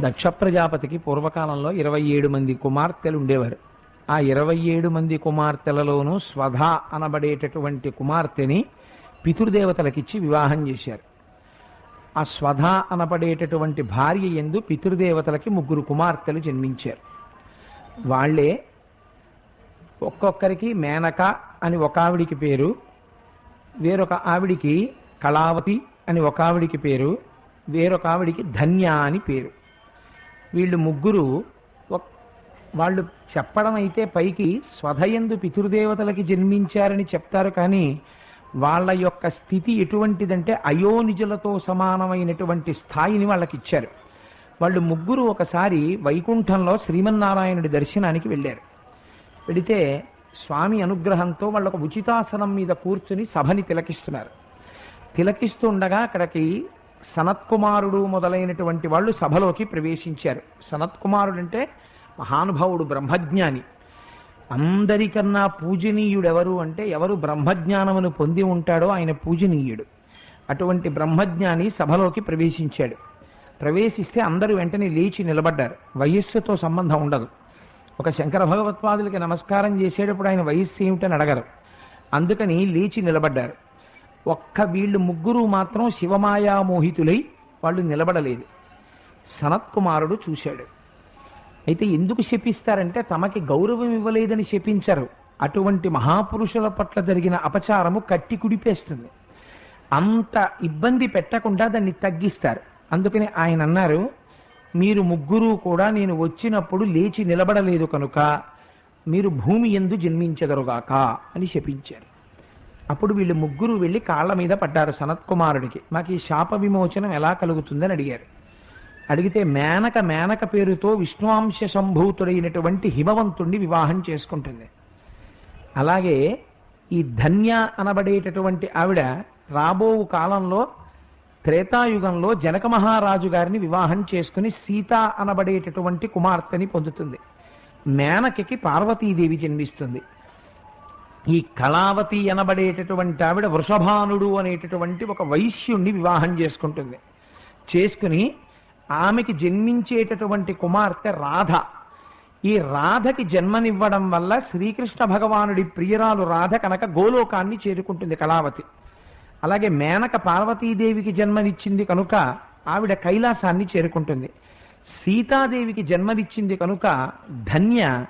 దక్ష ప్రజాపతికి పూర్వకాలంలో ఇరవై ఏడు మంది కుమార్తెలు ఉండేవారు. ఆ ఇరవై ఏడు మంది కుమార్తెలలోనూ స్వధ అనబడేటటువంటి కుమార్తెని పితృదేవతలకిచ్చి వివాహం చేశారు. ఆ స్వధ అనబడేటటువంటి భార్య ఎందు పితృదేవతలకి ముగ్గురు కుమార్తెలు జన్మించారు. వాళ్ళే ఒక్కొక్కరికి మేనక అని ఒక ఆవిడికి పేరు వేరొక ఆవిడికి కళావతి అని ఒక ఆవిడికి పేరు వేరొక ఆవిడికి ధన్య అని పేరు. వీళ్ళు ముగ్గురు వాళ్ళు చెప్పడం అయితే పైకి స్వధయందు పితృదేవతలకి జన్మించారని చెప్తారు కానీ వాళ్ళ యొక్క స్థితి ఎటువంటిదంటే అయోనిజులతో సమానమైనటువంటి స్థాయిని వాళ్ళకి ఇచ్చారు వాళ్ళు ముగ్గురు ఒకసారి వైకుంఠంలో శ్రీమన్నారాయణుడి దర్శనానికి వెళ్ళారు. వెళితే స్వామి అనుగ్రహంతో వాళ్ళకు ఒక ఉచితాసనం మీద కూర్చుని సభని తిలకిస్తున్నారు. తిలకిస్తూ ఉండగా అక్కడికి సనత్కుమారుడు మొదలైనటువంటి వాళ్ళు సభలోకి ప్రవేశించారు. సనత్కుమారుడు అంటే మహానుభావుడు బ్రహ్మజ్ఞాని. అందరికన్నా పూజనీయుడెవరు అంటే ఎవరు బ్రహ్మజ్ఞానమును పొంది ఉంటాడో ఆయన పూజనీయుడు. అటువంటి బ్రహ్మజ్ఞాని సభలోకి ప్రవేశించాడు. ప్రవేశిస్తే అందరూ వెంటనే లేచి నిలబడ్డారు. వయస్సుతో సంబంధం ఉండదు. ఒక శంకర భగవత్పాదులకి నమస్కారం చేసేటప్పుడు ఆయన వయస్సు ఏమిటని అడగరు. అందుకని లేచి నిలబడ్డారు. ఒక్క వీళ్ళు ముగ్గురు మాత్రం శివమాయామోహితులై వాళ్ళు నిలబడలేదు. సనత్కుమారుడు చూశాడు. అయితే ఎందుకు శపిస్తారంటే తమకి గౌరవం ఇవ్వలేదని శపించరు. అటువంటి మహాపురుషుల పట్ల జరిగిన అపచారము కట్టి కుడిపేస్తుంది. అంత ఇబ్బంది పెట్టకుండా దాన్ని తగ్గిస్తారు. అందుకని ఆయన అన్నారు మీరు ముగ్గురు కూడా నేను వచ్చినప్పుడు లేచి నిలబడలేదు కనుక మీరు భూమి ఎందు జన్మించదరుగాక అని శపించారు. అప్పుడు వీళ్ళు ముగ్గురు వెళ్ళి కాళ్ళ మీద పడ్డారు సనత్కుమారుడికి. మాకు ఈ శాప విమోచనం ఎలా కలుగుతుందని అడిగారు. అడిగితే మేనక మేనక పేరుతో విష్ణువాంశ సంభూతుడైనటువంటి హిమవంతుణ్ణి వివాహం చేసుకుంటుంది. అలాగే ఈ ధన్య అనబడేటటువంటి ఆవిడ రాబో కాలంలో త్రేతాయుగంలో జనక మహారాజు గారిని వివాహం చేసుకుని సీత అనబడేటటువంటి కుమార్తెని పొందుతుంది. మేనకకి పార్వతీదేవి జన్మిస్తుంది. ఈ కళావతి అనబడేటటువంటి ఆవిడ వృషభానుడు అనేటటువంటి ఒక వైశ్యుణ్ణి వివాహం చేసుకుంటుంది. చేసుకుని ఆమెకి జన్మించేటటువంటి కుమార్తె రాధ. ఈ రాధకి జన్మనివ్వడం వల్ల శ్రీకృష్ణ భగవానుడి ప్రియురాలు రాధ కనుక గోలోకాన్ని చేరుకుంటుంది కళావతి. అలాగే మేనక పార్వతీదేవికి జన్మనిచ్చింది కనుక ఆవిడ కైలాసాన్ని చేరుకుంటుంది. సీతాదేవికి జన్మనిచ్చింది కనుక ధన్య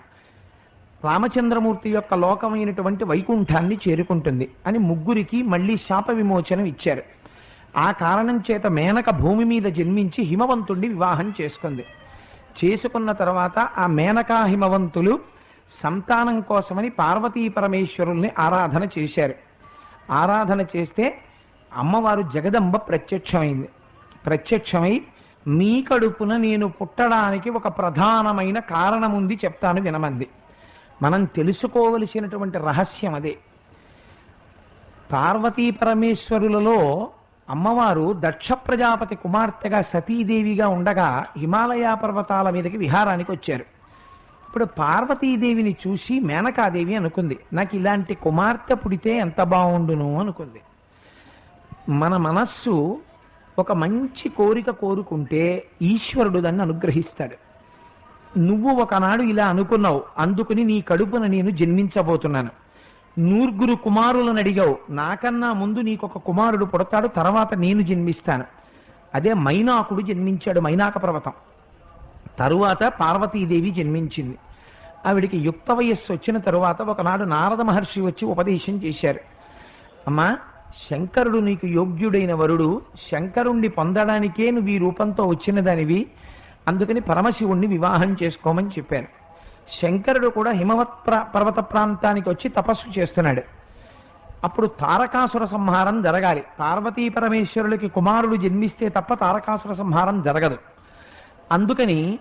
రామచంద్రమూర్తి యొక్క లోకమైనటువంటి వైకుంఠాన్ని చేరుకుంటుంది అని ముగ్గురికి మళ్ళీ శాప విమోచనం ఇచ్చారు. ఆ కారణం చేత మేనక భూమి మీద జన్మించి హిమవంతుణ్ణి వివాహం చేసుకుంది. చేసుకున్న తర్వాత ఆ మేనకా హిమవంతులు సంతానం కోసమని పార్వతీ పరమేశ్వరుల్ని ఆరాధన చేశారు. ఆరాధన చేస్తే అమ్మవారు జగదంబ ప్రత్యక్షమైంది. ప్రత్యక్షమై మీ కడుపున నేను పుట్టడానికి ఒక ప్రధానమైన కారణం ఉంది చెప్తాను వినమంది. మనం తెలుసుకోవలసినటువంటి రహస్యం అదే. పార్వతీ పరమేశ్వరులలో అమ్మవారు దక్ష ప్రజాపతి కుమార్తెగా సతీదేవిగా ఉండగా హిమాలయ పర్వతాల మీదకి విహారానికి వచ్చారు. ఇప్పుడు పార్వతీదేవిని చూసి మేనకాదేవి అనుకుంది నాకు ఇలాంటి కుమార్తె పుడితే ఎంత బాగుండును అనుకుంది. మన మనస్సు ఒక మంచి కోరిక కోరుకుంటే ఈశ్వరుడు దాన్ని అనుగ్రహిస్తాడు. నువ్వు ఒకనాడు ఇలా అనుకున్నావు అందుకుని నీ కడుపున నేను జన్మించబోతున్నాను. నూర్గురు కుమారులను అడిగావు నాకన్నా ముందు నీకొక కుమారుడు పుడతాడు తర్వాత నేను జన్మిస్తాను. అదే మైనాకుడు జన్మించాడు మైనాక పర్వతం. తరువాత పార్వతీదేవి జన్మించింది. ఆవిడికి యుక్త వయస్సు వచ్చిన తరువాత ఒకనాడు నారద మహర్షి వచ్చి ఉపదేశం చేశారు. అమ్మా శంకరుడు నీకు యోగ్యుడైన వరుడు శంకరుణ్ణి పొందడానికే నువ్వు ఈ రూపంతో వచ్చిన దానివి అందుకని పరమశివుణ్ణి వివాహం చేసుకోమని చెప్పారు శంకరుడు కూడా హిమవత్ పర్వత ప్రాంతానికి వచ్చి తపస్సు చేస్తున్నాడు. అప్పుడు తారకాసుర సంహారం జరగాలి. పార్వతీ పరమేశ్వరులకి కుమారుడు జన్మిస్తే తప్ప తారకాసుర సంహారం జరగదు. అందుకని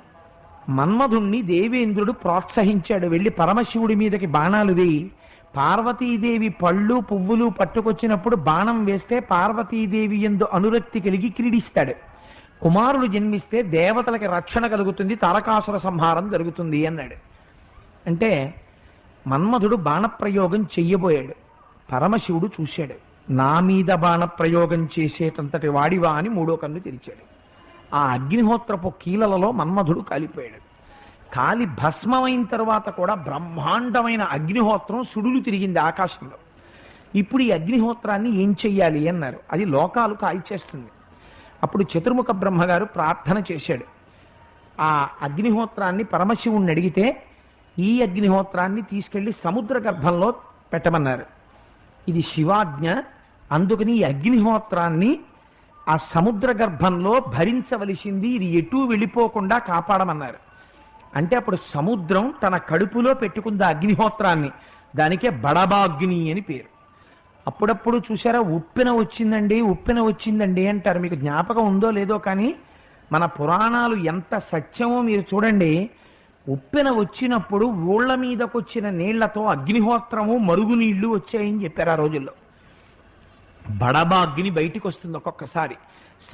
మన్మధుణ్ణి దేవేంద్రుడు ప్రోత్సహించాడు. వెళ్ళి పరమశివుడి మీదకి బాణాలు వేయి. పార్వతీదేవి పళ్ళు పువ్వులు పట్టుకొచ్చినప్పుడు బాణం వేస్తే పార్వతీదేవి ఎందు అనురక్తి కలిగి క్రీడిస్తాడు. కుమారుడు జన్మిస్తే దేవతలకి రక్షణ కలుగుతుంది తారకాసుర సంహారం జరుగుతుంది అన్నాడు. అంటే మన్మధుడు బాణప్రయోగం చెయ్యబోయాడు. పరమశివుడు చూశాడు. నా మీద బాణప్రయోగం చేసేటంతటి వాడివా అని మూడో కన్ను తెరిచాడు. ఆ అగ్నిహోత్రపు కీలలలో మన్మధుడు కాలిపోయాడు. కాలి భస్మమైన తర్వాత కూడా బ్రహ్మాండమైన అగ్నిహోత్రం సుడులు తిరిగింది ఆకాశంలో. ఇప్పుడు ఈ అగ్నిహోత్రాన్ని ఏం చెయ్యాలి అన్నారు. అది లోకాలు కాల్చేస్తుంది. అప్పుడు చతుర్ముఖ బ్రహ్మగారు ప్రార్థన చేశాడు. ఆ అగ్నిహోత్రాన్ని పరమశివుణ్ణి అడిగితే ఈ అగ్నిహోత్రాన్ని తీసుకెళ్ళి సముద్ర గర్భంలో పెట్టమన్నారు. ఇది శివాజ్ఞ అందుకని ఈ అగ్నిహోత్రాన్ని ఆ సముద్ర గర్భంలో భరించవలసింది ఇది ఎటూ వెళ్ళిపోకుండా కాపాడమన్నారు. అంటే అప్పుడు సముద్రం తన కడుపులో పెట్టుకుంది అగ్నిహోత్రాన్ని. దానికే బడబాగ్ని అని పేరు. అప్పుడప్పుడు చూసారా ఉప్పిన వచ్చిందండి ఉప్పిన వచ్చిందండి అంటారు. మీకు జ్ఞాపకం ఉందో లేదో కానీ మన పురాణాలు ఎంత సత్యమో మీరు చూడండి. ఉప్పెన వచ్చినప్పుడు ఊళ్ళ మీదకు వచ్చిన నీళ్ళతో అగ్నిహోత్రము మరుగునీళ్ళు వచ్చాయని చెప్పారు ఆ రోజుల్లో. బడబాగ్ని బయటికి వస్తుంది ఒక్కొక్కసారి.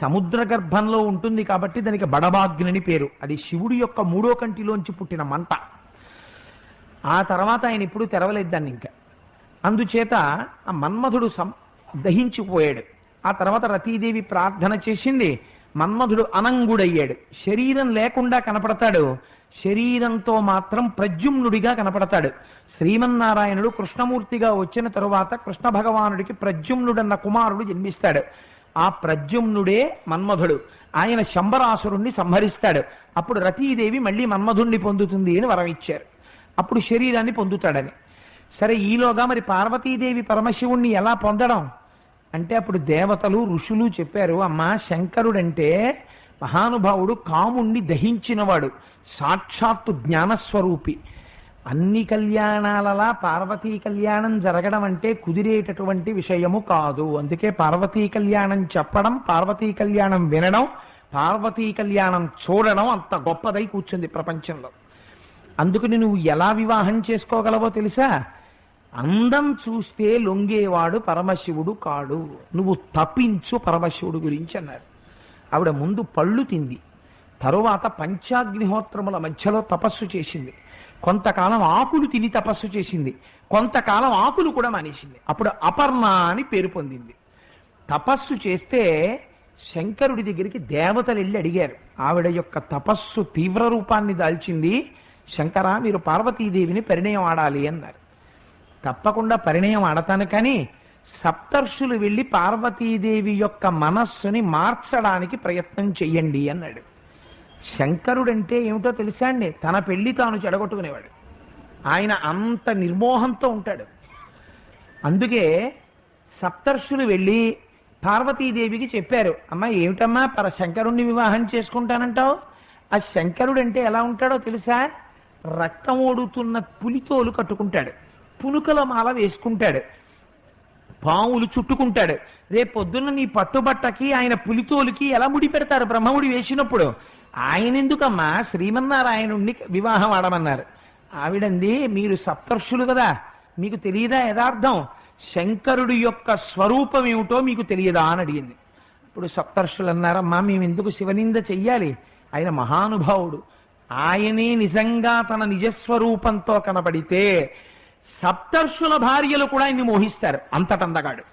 సముద్ర గర్భంలో ఉంటుంది కాబట్టి దానికి బడబాగ్ని అని పేరు. అది శివుడి యొక్క మూడో కంటిలోంచి పుట్టిన మంట. ఆ తర్వాత ఆయన ఇప్పుడు తెరవలేదు దాన్ని ఇంకా. అందుచేత ఆ మన్మధుడు సం దహించిపోయాడు. ఆ తర్వాత రతీదేవి ప్రార్థన చేసింది మన్మధుడు అనంగుడయ్యాడు. శరీరం లేకుండా కనపడతాడు. శరీరంతో మాత్రం ప్రద్యుమ్నుడిగా కనపడతాడు. శ్రీమన్నారాయణుడు కృష్ణమూర్తిగా వచ్చిన తరువాత కృష్ణ భగవానుడికి ప్రద్యుమ్నుడన్న కుమారుడు జన్మిస్తాడు. ఆ ప్రద్యుమ్నుడే మన్మధుడు. ఆయన శంబరాసురుణ్ణి సంహరిస్తాడు. అప్పుడు రతీదేవి మళ్ళీ మన్మధుణ్ణి పొందుతుంది అని వరం ఇచ్చారు. అప్పుడు శరీరాన్ని పొందుతాడని. సరే ఈలోగా మరి పార్వతీదేవి పరమశివుణ్ణి ఎలా పొందడం? అంటే అప్పుడు దేవతలు ఋషులు చెప్పారు అమ్మ శంకరుడంటే మహానుభావుడు కాముణ్ణి దహించినవాడు సాక్షాత్తు జ్ఞానస్వరూపి. అన్ని కళ్యాణాలలా పార్వతీ కళ్యాణం జరగడం అంటే కుదిరేటటువంటి విషయము కాదు. అందుకే పార్వతీ కళ్యాణం చెప్పడం పార్వతీ కళ్యాణం వినడం పార్వతీ కళ్యాణం చూడడం అంత గొప్పదై కూర్చుంది ప్రపంచంలో. అందుకని నువ్వు ఎలా వివాహం చేసుకోగలవో తెలుసా? అందం చూస్తే లొంగేవాడు పరమశివుడు కాడు. నువ్వు తప్పించు పరమశివుడు గురించి అన్నారు. ఆవిడ ముందు పళ్ళు తింది. తరువాత పంచాగ్నిహోత్రముల మధ్యలో తపస్సు చేసింది. కొంతకాలం ఆకులు తిని తపస్సు చేసింది. కొంతకాలం ఆకులు కూడా మానేసింది. అప్పుడు అపర్ణ అని పేరు పొందింది. తపస్సు చేస్తే శంకరుడి దగ్గరికి దేవతలు వెళ్ళి అడిగారు. ఆవిడ యొక్క తపస్సు తీవ్ర రూపాన్ని దాల్చింది. శంకర మీరు పార్వతీదేవిని పరిణయం ఆడాలి అన్నారు. తప్పకుండా పరిణయం ఆడతాను కానీ సప్తర్షులు వెళ్ళి పార్వతీదేవి యొక్క మనస్సుని మార్చడానికి ప్రయత్నం చెయ్యండి అన్నాడు. శంకరుడంటే ఏమిటో తెలుసా అండి? తన పెళ్ళి తాను చెడగొట్టుకునేవాడు. ఆయన అంత నిర్మోహంతో ఉంటాడు. అందుకే సప్తర్షులు వెళ్ళి పార్వతీదేవికి చెప్పారు అమ్మా ఏమిటమ్మా పర శంకరుణ్ణి వివాహం చేసుకుంటానంటావు? ఆ శంకరుడు అంటే ఎలా ఉంటాడో తెలుసా? రక్తం ఓడుతున్న పులితోలు కట్టుకుంటాడు. పునుకల మాల వేసుకుంటాడు. పాములు చుట్టుకుంటాడు. రేపు పొద్దున్న నీ పట్టుబట్టకి ఆయన పులితోలికి ఎలా ముడి పెడతారు? బ్రహ్మముడి వేసినప్పుడు. ఆయన ఎందుకమ్మా శ్రీమన్నారాయణుణ్ణి వివాహం ఆడమన్నారు. ఆవిడంది మీరు సప్తర్షులు కదా. మీకు తెలియదా యథార్థం? శంకరుడి యొక్క స్వరూపం ఏమిటో మీకు తెలియదా? అని అడిగింది. ఇప్పుడు సప్తర్షులు అన్నారమ్మా మేము ఎందుకు శివనింద చెయ్యాలి? ఆయన మహానుభావుడు. ఆయనే నిజంగా తన నిజస్వరూపంతో కనబడితే సప్తర్షుల భార్యలు కూడా ఆయన్ని మోహిస్తారు. అంతటందగాడు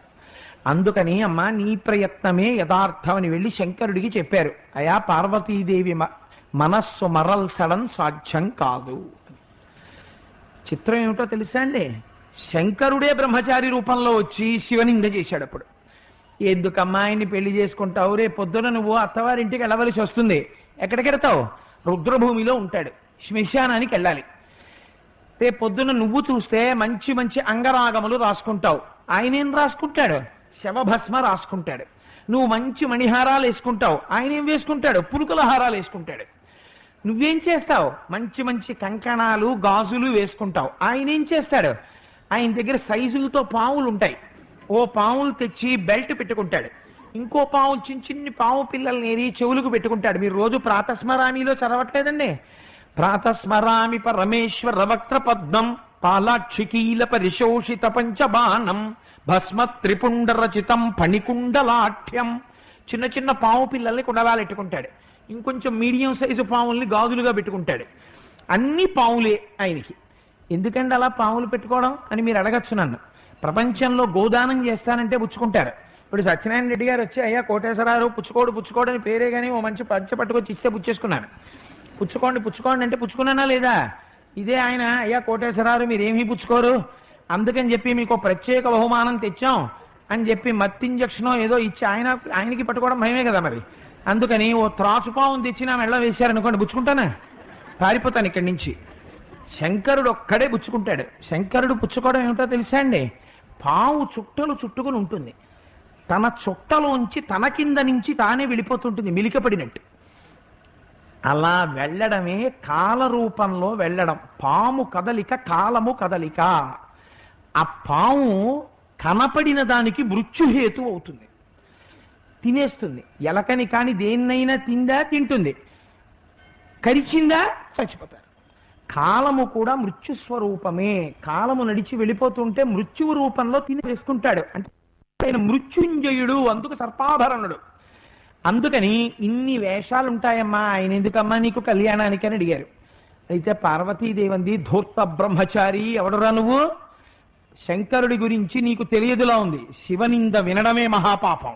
అందుకని అమ్మా నీ ప్రయత్నమే యథార్థమని వెళ్ళి శంకరుడికి చెప్పారు. అయా పార్వతీదేవి మ- మనస్సు మరల్చడం సాధ్యం కాదు. చిత్రం ఏమిటో తెలుసా అండి? శంకరుడే బ్రహ్మచారి రూపంలో వచ్చి శివనింద చేశాడు అప్పుడు. ఎందుకమ్మా ఆయన్ని పెళ్ళి చేసుకుంటావు? రే పొద్దున నువ్వు అత్తవారింటికి వెళ్ళవలసి వస్తుంది. ఎక్కడికెడతావు రుద్రభూమిలో ఉంటాడు. శ్మశానానికి వెళ్ళాలి. రేపు పొద్దున నువ్వు చూస్తే మంచి మంచి అంగరాగములు రాసుకుంటావు. ఆయన ఏం రాసుకుంటాడు? శవభస్మ రాసుకుంటాడు. నువ్వు మంచి మణిహారాలు వేసుకుంటావు. ఆయన ఏం వేసుకుంటాడు? పులుకల హారాలు వేసుకుంటాడు. నువ్వేం చేస్తావు? మంచి మంచి కంకణాలు గాజులు వేసుకుంటావు. ఆయన ఏం చేస్తాడు? ఆయన దగ్గర సైజులతో పావులు ఉంటాయి. ఓ పావులు తెచ్చి బెల్ట్ పెట్టుకుంటాడు. ఇంకో పావు చిన్న చిన్ని పావు పిల్లల్ని ఏరి చెవులకు పెట్టుకుంటాడు. మీరు రోజు ప్రాతస్మరాణిలో చదవట్లేదండి? ప్రాతస్మరామి పరమేశ్వర వక్త్ర పద్మం పాలాక్షికీల పరిశోషిత పంచబాణం భస్మ త్రిపుండ రచితం పణికుండలాఠ్యం చిన్న చిన్న పావు పిల్లల్ని కుండలాలు పెట్టుకుంటాడు ఇంకొంచెం మీడియం సైజు పావుల్ని గాజులుగా పెట్టుకుంటాడు. అన్ని పావులే ఆయనకి. ఎందుకండి అలా పావులు పెట్టుకోవడం అని మీరు అడగచ్చు నన్ను. ప్రపంచంలో గోదానం చేస్తానంటే పుచ్చుకుంటారు. ఇప్పుడు సత్యనారాయణ రెడ్డి గారు వచ్చి అయ్యా కోటేశ్వరరావు పుచ్చుకోడు పుచ్చుకోడు అని పేరే కానీ ఓ మంచి పంచ పట్టుకొచ్చి ఇస్తే పుచ్చేసుకున్నాను. పుచ్చుకోండి పుచ్చుకోండి అంటే పుచ్చుకున్నానా లేదా? ఇదే ఆయన అయ్యా కోటేశ్వరారు మీరేమీ పుచ్చుకోరు. అందుకని చెప్పి మీకు ప్రత్యేక బహుమానం తెచ్చాం అని చెప్పి మత్ ఇంజక్షనో ఏదో ఇచ్చి ఆయన ఆయనకి పట్టుకోవడం భయమే కదా మరి. అందుకని ఓ త్రాచుపావం తెచ్చి నా మెళ్ళ వేశారనుకోండి పుచ్చుకుంటానా? పారిపోతాను ఇక్కడి నుంచి. శంకరుడు ఒక్కడే పుచ్చుకుంటాడు. శంకరుడు పుచ్చుకోవడం ఏమిటో తెలుసా అండి? పావు చుట్టలు చుట్టుకుని ఉంటుంది. తన చుట్టలోంచి తన కింద నుంచి తానే వెళ్ళిపోతుంటుంది మిలికపడినట్టు. అలా వెళ్ళడమే కాల రూపంలో వెళ్ళడం. పాము కదలిక కాలము కదలిక. ఆ పాము కనపడిన దానికి మృత్యుహేతు అవుతుంది. తినేస్తుంది. ఎలకని కాని దేన్నైనా తిందా తింటుంది. కరిచిందా చచ్చిపోతారు. కాలము కూడా మృత్యు స్వరూపమే కాలము నడిచి వెళ్ళిపోతుంటే మృత్యువు రూపంలో తిని వేసుకుంటాడు. అంటే ఆయన మృత్యుంజయుడు అందుకు సర్పాభరణుడు. అందుకని ఇన్ని వేషాలు ఉంటాయమ్మా ఆయన ఎందుకమ్మా నీకు కళ్యాణానికి అని అడిగారు. అయితే పార్వతీదేవంది ధూర్త బ్రహ్మచారి ఎవడురా నువ్వు? శంకరుడి గురించి నీకు తెలియదులా ఉంది. శివనింద వినడమే మహాపాపం.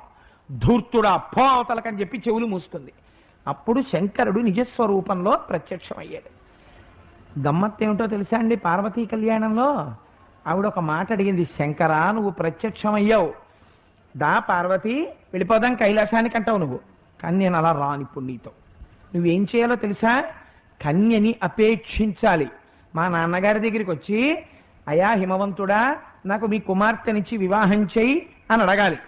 ధూర్తుడా పో అవతలకని చెప్పి చెవులు మూసుకుంది. అప్పుడు శంకరుడు నిజస్వరూపంలో ప్రత్యక్షమయ్యాడు. గమ్మత్ ఏమిటో తెలుసా అండి పార్వతీ కళ్యాణంలో? ఆవిడ ఒక మాట అడిగింది శంకరా నువ్వు ప్రత్యక్షమయ్యావు. దా పార్వతి వెళ్ళిపోదాం కైలాసానికి అంటావు నువ్వు. కానీ నేను అలా రాను ఇప్పుడు నీతో. నువ్వేం చేయాలో తెలుసా? కన్యని అపేక్షించాలి. మా నాన్నగారి దగ్గరికి వచ్చి అయా హిమవంతుడా నాకు మీ కుమార్తెనిచ్చి వివాహం చేయి అని అడగాలి.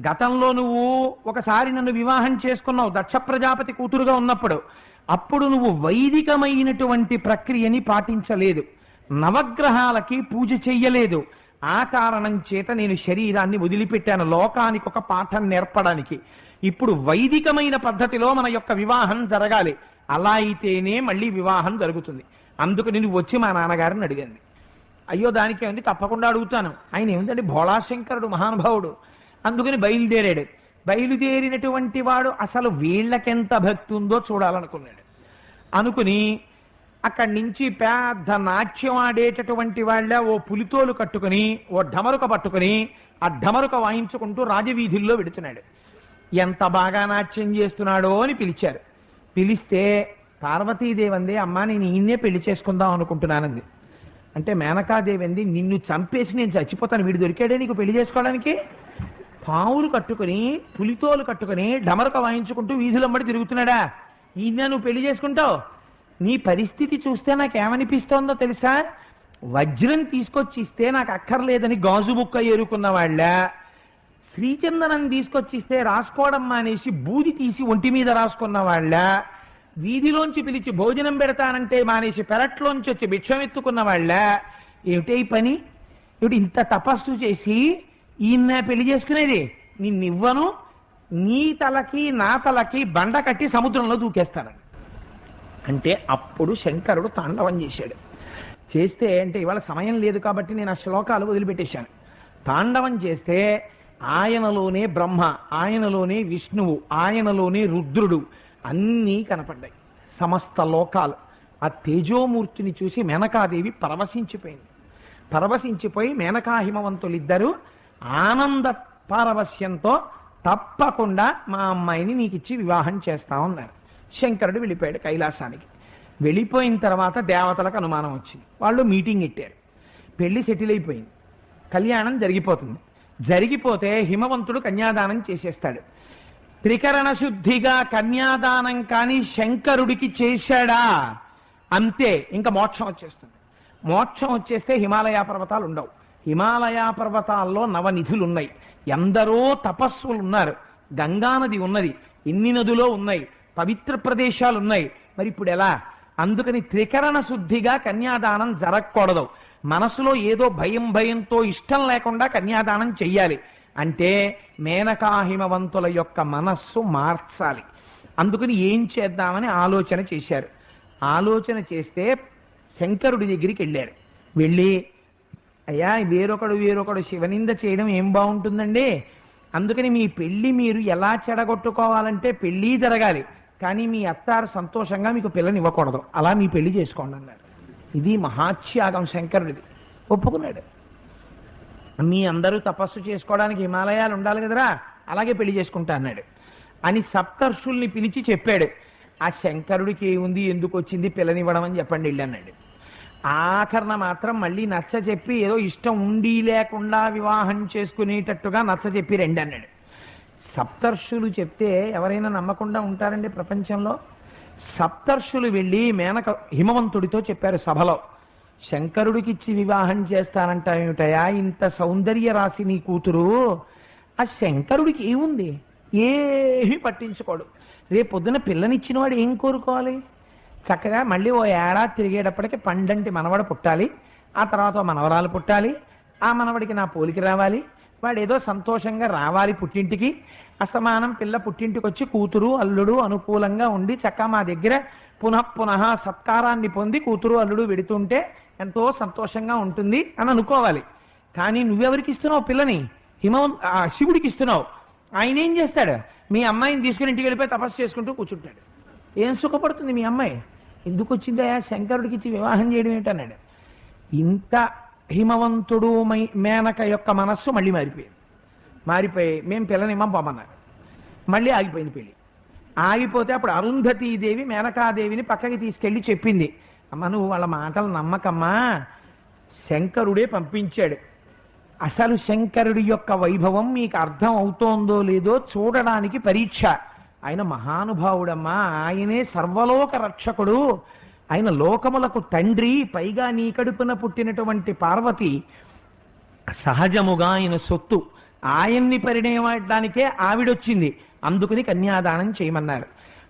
గతంలో నువ్వు ఒకసారి నన్ను వివాహం చేసుకున్నావు దక్ష ప్రజాపతి కూతురుగా ఉన్నప్పుడు. అప్పుడు నువ్వు వైదికమైనటువంటి ప్రక్రియని పాటించలేదు. నవగ్రహాలకి పూజ చెయ్యలేదు. ఆ కారణం చేత నేను శరీరాన్ని వదిలిపెట్టాను. లోకానికి ఒక పాఠం నేర్పడానికి. ఇప్పుడు వైదికమైన పద్ధతిలో మన యొక్క వివాహం జరగాలి. అలా అయితేనే మళ్ళీ వివాహం జరుగుతుంది. అందుకు నేను వచ్చి మా నాన్నగారిని అడిగింది అయ్యో దానికి తప్పకుండా అడుగుతాను. ఆయన ఏమిటంటే భోళాశంకరుడు మహానుభావుడు. అందుకని బయలుదేరాడు. బయలుదేరినటువంటి వాడు అసలు వీళ్ళకెంత భక్తి ఉందో చూడాలనుకున్నాడు. అనుకుని అక్కడి నుంచి పెద్ద నాట్యం ఆడేటటువంటి వాళ్ళ ఓ పులితోలు కట్టుకుని ఓ ఢమరుక పట్టుకుని ఆ ఢమరుక వాయించుకుంటూ రాజవీధుల్లో వెడుతున్నాడు ఎంత బాగా నాట్యం చేస్తున్నాడో అని పిలిచారు. పిలిస్తే పార్వతీదేవి అంది అమ్మా నేను ఈయన్నే పెళ్ళి చేసుకుందాం అనుకుంటున్నానంది. అంటే మేనకాదేవి అంది నిన్ను చంపేసి నేను చచ్చిపోతాను. వీడు దొరికాడే నీకు పెళ్ళి చేసుకోవడానికి? పావులు కట్టుకుని పులితోలు కట్టుకుని డమరక వాయించుకుంటూ వీధులమ్మడి తిరుగుతున్నాడా? ఈయన నువ్వు పెళ్ళి చేసుకుంటావు? నీ పరిస్థితి చూస్తే నాకు ఏమనిపిస్తోందో తెలుసా? వజ్రం తీసుకొచ్చి ఇస్తే నాకు అక్కర్లేదని గాజు బుక్క ఏరుకున్న వాళ్ళ. శ్రీచందనం తీసుకొచ్చిస్తే రాసుకోవడం మానేసి బూది తీసి ఒంటి మీద రాసుకున్న వాళ్ళ. వీధిలోంచి పిలిచి భోజనం పెడతానంటే మానేసి పెరట్లోంచి వచ్చి భిక్షం ఎత్తుకున్న వాళ్ళ. ఏమిటే పని? ఇప్పుడు ఇంత తపస్సు చేసి ఈయన పెళ్ళి చేసుకునేది? నిన్నివ్వను నీ తలకి నా తలకి బండ కట్టి సముద్రంలో దూకేస్తానని. అంటే అప్పుడు శంకరుడు తాండవం చేశాడు. చేస్తే అంటే ఇవాళ సమయం లేదు కాబట్టి నేను ఆ శ్లోకాలు వదిలిపెట్టేశాను. తాండవం చేస్తే ఆయనలోనే బ్రహ్మ ఆయనలోనే విష్ణువు ఆయనలోనే రుద్రుడు అన్నీ కనపడ్డాయి. సమస్త లోకాలు. ఆ తేజోమూర్తిని చూసి మేనకాదేవి పరవశించిపోయింది. పరవశించిపోయి మేనకాహిమవంతులిద్దరూ ఆనంద పారవశ్యంతో తప్పకుండా మా అమ్మాయిని నీకు ఇచ్చి వివాహం చేస్తామన్నారు. శంకరుడు వెళ్ళిపోయాడు కైలాసానికి. వెళ్ళిపోయిన తర్వాత దేవతలకు అనుమానం వచ్చింది. వాళ్ళు మీటింగ్ ఇట్టారు. పెళ్ళి సెటిల్ అయిపోయింది. కళ్యాణం జరిగిపోతుంది. జరిగిపోతే హిమవంతుడు కన్యాదానం చేసేస్తాడు. త్రికరణ శుద్ధిగా కన్యాదానం కానీ శంకరుడికి చేశాడా? అంతే ఇంకా మోక్షం వచ్చేస్తుంది. మోక్షం వచ్చేస్తే హిమాలయ పర్వతాలు ఉండవు. హిమాలయ పర్వతాల్లో నవనిధులు ఉన్నాయి ఎందరో తపస్సులు ఉన్నారు. గంగానది ఉన్నది. ఎన్ని నదులో ఉన్నాయి. పవిత్ర ప్రదేశాలు ఉన్నాయి మరి ఇప్పుడు ఎలా? అందుకని త్రికరణ శుద్ధిగా కన్యాదానం జరగకూడదు. మనసులో ఏదో భయం భయంతో ఇష్టం లేకుండా కన్యాదానం చెయ్యాలి. అంటే మేనకాహిమవంతుల యొక్క మనస్సు మార్చాలి. అందుకని ఏం చేద్దామని ఆలోచన చేశారు. ఆలోచన చేస్తే శంకరుడి దగ్గరికి వెళ్ళారు. వెళ్ళి అయ్యా వేరొకడు వేరొకడు శివనింద చేయడం ఏం బాగుంటుందండి? అందుకని మీ పెళ్ళి మీరు ఎలా చెడగొట్టుకోవాలంటే పెళ్ళి జరగాలి. కానీ మీ అత్తారు సంతోషంగా మీకు పిల్లని ఇవ్వకూడదు. అలా మీ పెళ్ళి చేసుకోండి అన్నారు. ఇది మహాత్యాగం శంకరుడిది. ఒప్పుకున్నాడు. మీ అందరూ తపస్సు చేసుకోవడానికి హిమాలయాలు ఉండాలి కదరా? అలాగే పెళ్ళి చేసుకుంటా అన్నాడు. అని సప్తర్షుల్ని పిలిచి చెప్పాడు. ఆ శంకరుడికి ఏముంది? ఎందుకు వచ్చింది? పిల్లనివ్వడం అని చెప్పండి వెళ్ళి అన్నాడు. ఆఖరణ మాత్రం మళ్ళీ నచ్చ చెప్పి ఏదో ఇష్టం ఉండి లేకుండా వివాహం చేసుకునేటట్టుగా నచ్చ చెప్పి రెండు అన్నాడు. సప్తర్షులు చెప్తే ఎవరైనా నమ్మకుండా ఉంటారండి ప్రపంచంలో. సప్తర్షులు వెళ్ళి మేనక హిమవంతుడితో చెప్పారు సభలో. శంకరుడికి ఇచ్చి వివాహం చేస్తానంటావేమిటయా ఇంత సౌందర్య రాశి నీ కూతురు. ఆ శంకరుడికి ఏముంది? ఏమీ పట్టించుకోడు. రేపు పొద్దున పిల్లనిచ్చిన వాడు ఏం కోరుకోవాలి? చక్కగా మళ్ళీ ఓ ఏడాది తిరిగేటప్పటికి పండంటి మనవడ పుట్టాలి. ఆ తర్వాత మనవరాలు పుట్టాలి. ఆ మనవడికి నా పోలికి రావాలి. వాడు ఏదో సంతోషంగా రావాలి పుట్టింటికి. అస్తమానం పిల్ల పుట్టింటికి వచ్చి కూతురు అల్లుడు అనుకూలంగా ఉండి చక్క మా దగ్గర పునః పునః సత్కారాన్ని పొంది కూతురు అల్లుడు వెడుతుంటే ఎంతో సంతోషంగా ఉంటుంది అని అనుకోవాలి. కానీ నువ్వెవరికి ఇస్తున్నావు పిల్లని? హిమం ఆ శివుడికి ఇస్తున్నావు. ఆయన ఏం చేస్తాడు? మీ అమ్మాయిని తీసుకుని ఇంటికి వెళ్ళిపోయి తపస్సు చేసుకుంటూ కూర్చుంటాడు. ఏం సుఖపడుతుంది మీ అమ్మాయి? ఎందుకు వచ్చిందా శంకరుడికి ఇచ్చి వివాహం చేయడం ఏంటన్నాడు? ఇంత హిమవంతుడు మై మేనక యొక్క మనస్సు మళ్ళీ మారిపోయింది. మారిపోయి మేము పిల్లనిమ్మం పొమ్మన్నారు. మళ్ళీ ఆగిపోయింది పెళ్ళి. ఆగిపోతే అప్పుడు అరుంధతీదేవి మేనకాదేవిని పక్కకి తీసుకెళ్ళి చెప్పింది. అమ్మ నువ్వు వాళ్ళ మాటలు నమ్మకమ్మా. శంకరుడే పంపించాడు. అసలు శంకరుడి యొక్క వైభవం మీకు అర్థం అవుతోందో లేదో చూడడానికి పరీక్ష. ఆయన మహానుభావుడమ్మా. ఆయనే సర్వలోక రక్షకుడు. ఆయన లోకములకు తండ్రి పైగా నీ కడుపున పుట్టినటువంటి పార్వతి సహజముగా ఆయన సొత్తు ఆయన్ని పరిణయమాడడానికే ఆవిడొచ్చింది. అందుకుని కన్యాదానం చేయమన్నారు.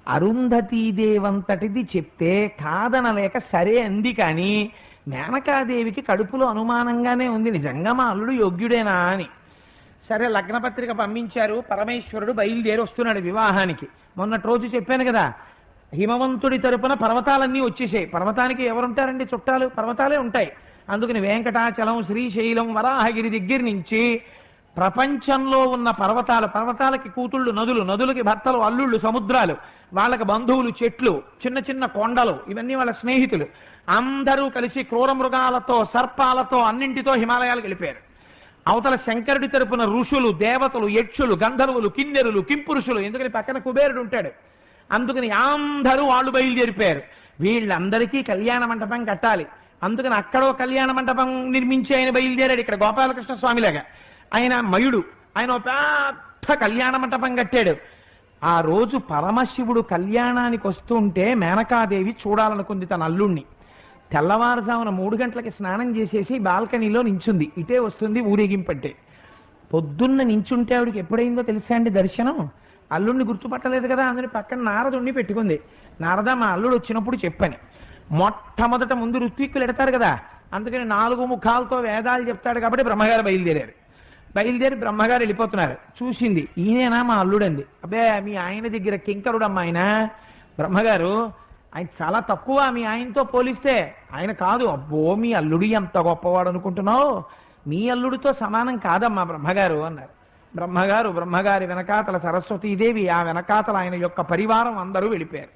అరుంధతీదేవంతటిది చెప్తే కాదనలేక సరే అంది కానీ మేనకాదేవికి కడుపులో అనుమానంగానే ఉంది. నిజంగా మా అల్లుడు యోగ్యుడేనా అని. సరే లగ్నపత్రిక పంపించారు. పరమేశ్వరుడు బయలుదేరి వస్తున్నాడు వివాహానికి. మొన్నటి రోజు చెప్పాను కదా హిమవంతుడి తరపున పర్వతాలన్నీ వచ్చేసాయి. పర్వతానికి ఎవరుంటారండి? చుట్టాలు? పర్వతాలే ఉంటాయి. అందుకని వెంకటాచలం శ్రీశైలం వరాహగిరి దగ్గర నుంచి ప్రపంచంలో ఉన్న పర్వతాలు పర్వతాలకి కూతుళ్ళు నదులు నదులకి భర్తలు అల్లుళ్ళు సముద్రాలు వాళ్ళకి బంధువులు చెట్లు చిన్న చిన్న కొండలు ఇవన్నీ వాళ్ళ స్నేహితులు. అందరూ కలిసి క్రూర మృగాలతో సర్పాలతో అన్నింటితో హిమాలయాలకు వెళ్ళిపోయారు. అవతల శంకరుడి తరపున ఋషులు దేవతలు యక్షులు గంధర్వులు కిన్నెరులు కింపురుషులు ఎందుకని పక్కన కుబేరుడు ఉంటాడు. అందుకని అందరూ వాళ్ళు బయలుదేరిపోయారు. వీళ్ళందరికీ కళ్యాణ మంటపం కట్టాలి. అందుకని అక్కడో కళ్యాణ మంటపం నిర్మించి ఆయన బయలుదేరాడు ఇక్కడ గోపాలకృష్ణ స్వామిలాగా. ఆయన మయుడు. ఆయన ఒక పెద్ద కళ్యాణ మంటపం కట్టాడు. ఆ రోజు పరమశివుడు కళ్యాణానికి వస్తుంటే మేనకాదేవి చూడాలనుకుంది తన అల్లుణ్ణి. తెల్లవారుజామున మూడు గంటలకి స్నానం చేసేసి బాల్కనీలో నించుంది. ఇటే వస్తుంది ఊరేగింపంటే. పొద్దున్న నించుంటే ఆవిడకి ఎప్పుడైందో తెలుసా అండి దర్శనం? అల్లుడిని గుర్తుపట్టలేదు కదా అందుని పక్కన నారదుణ్ణి పెట్టుకుంది. నారద మా అల్లుడు వచ్చినప్పుడు చెప్పని. మొట్టమొదట ముందు ఋత్విక్కులు ఎడతారు కదా అందుకని నాలుగు ముఖాలతో వేదాలు చెప్తాడు కాబట్టి బ్రహ్మగారు బయలుదేరారు. బయలుదేరి బ్రహ్మగారు వెళ్ళిపోతున్నారు. చూసింది ఈయనేనా మా అల్లుడంది? అబ్బే మీ ఆయన దగ్గర కింకరుడమ్మ ఆయన. బ్రహ్మగారు ఆయన చాలా తక్కువ మీ ఆయనతో పోలిస్తే. ఆయన కాదు అబ్బో మీ అల్లుడు ఎంత గొప్పవాడు అనుకుంటున్నావు? మీ అల్లుడితో సమానం కాదమ్మా బ్రహ్మగారు అన్నారు. బ్రహ్మగారు బ్రహ్మగారి వెనకాతల సరస్వతీదేవి ఆ వెనకాతల ఆయన యొక్క పరివారం అందరూ వెళ్ళిపోయారు.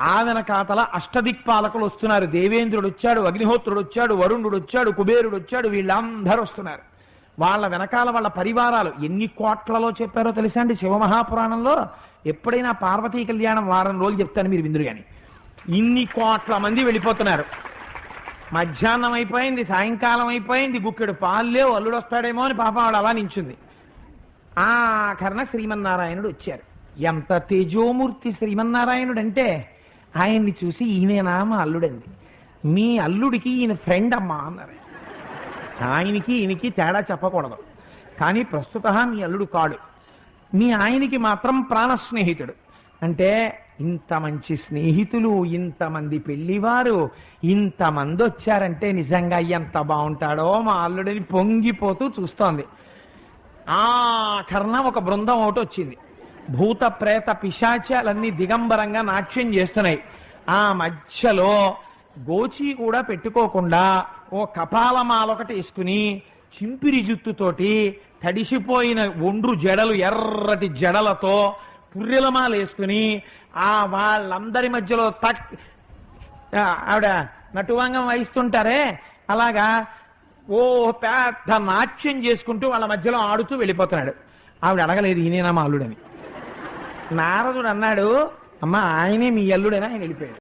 ఆ వెనకాతల అష్టదిక్పాలకులు వస్తున్నారు. దేవేంద్రుడు వచ్చాడు అగ్నిహోత్రుడు వచ్చాడు వరుణుడు వచ్చాడు కుబేరుడు వచ్చాడు వీళ్ళందరూ వస్తున్నారు. వాళ్ళ వెనకాల వాళ్ళ పరివారాలు ఎన్ని కోట్లలో చెప్పారో తెలుసా అండి? శివమహాపురాణంలో ఎప్పుడైనా పార్వతీ కళ్యాణం వారం రోజులు చెప్తాను మీరు విందురు కానీ ఇన్ని కోట్ల మంది వెళ్ళిపోతున్నారు. మధ్యాహ్నం అయిపోయింది సాయంకాలం అయిపోయింది గుక్కెడు పాలు లేవు అల్లుడు వస్తాడేమో అని పాపం ఆవిడ అలా నించుంది. ఆఖరణ శ్రీమన్నారాయణుడు వచ్చారు. ఎంత తేజోమూర్తి శ్రీమన్నారాయణుడు అంటే ఆయన్ని చూసి ఈయనేనా మా అల్లుడంది. మీ అల్లుడికి ఈయన ఫ్రెండ్ అమ్మా అన్నారు. ఆయనకి ఈయనకి తేడా చెప్పకూడదు. కానీ ప్రస్తుత మీ అల్లుడు కాడు. మీ ఆయనకి మాత్రం ప్రాణ స్నేహితుడు అంటే ఇంత మంచి స్నేహితులు ఇంతమంది పెళ్ళివారు ఇంతమంది వచ్చారంటే నిజంగా ఎంత బాగుంటాడో మా అల్లుడిని పొంగిపోతూ చూస్తోంది. ఆ కర్ణ ఒక బృందం ఒకటి వచ్చింది. భూత ప్రేత పిశాచాలన్నీ దిగంబరంగా నాట్యం చేస్తున్నాయి. ఆ మధ్యలో గోచి కూడా పెట్టుకోకుండా ఓ కపాలమాల ఒకటి వేసుకుని చింపిరి జుత్తుతోటి తడిసిపోయిన ఒండ్రు జడలు ఎర్రటి జడలతో పుర్రెలమాలు వేసుకుని ఆ వాళ్ళందరి మధ్యలో తక్ ఆవిడ నటువాంగం వహిస్తుంటారే? అలాగా ఓ పెద్ద నాట్యం చేసుకుంటూ వాళ్ళ మధ్యలో ఆడుతూ వెళ్ళిపోతున్నాడు. ఆవిడ అడగలేదు ఈయనేనా మా అల్లుడని? నారదుడు అన్నాడు అమ్మ ఆయనే మీ అల్లుడని ఆయన వెళ్ళిపోయాడు.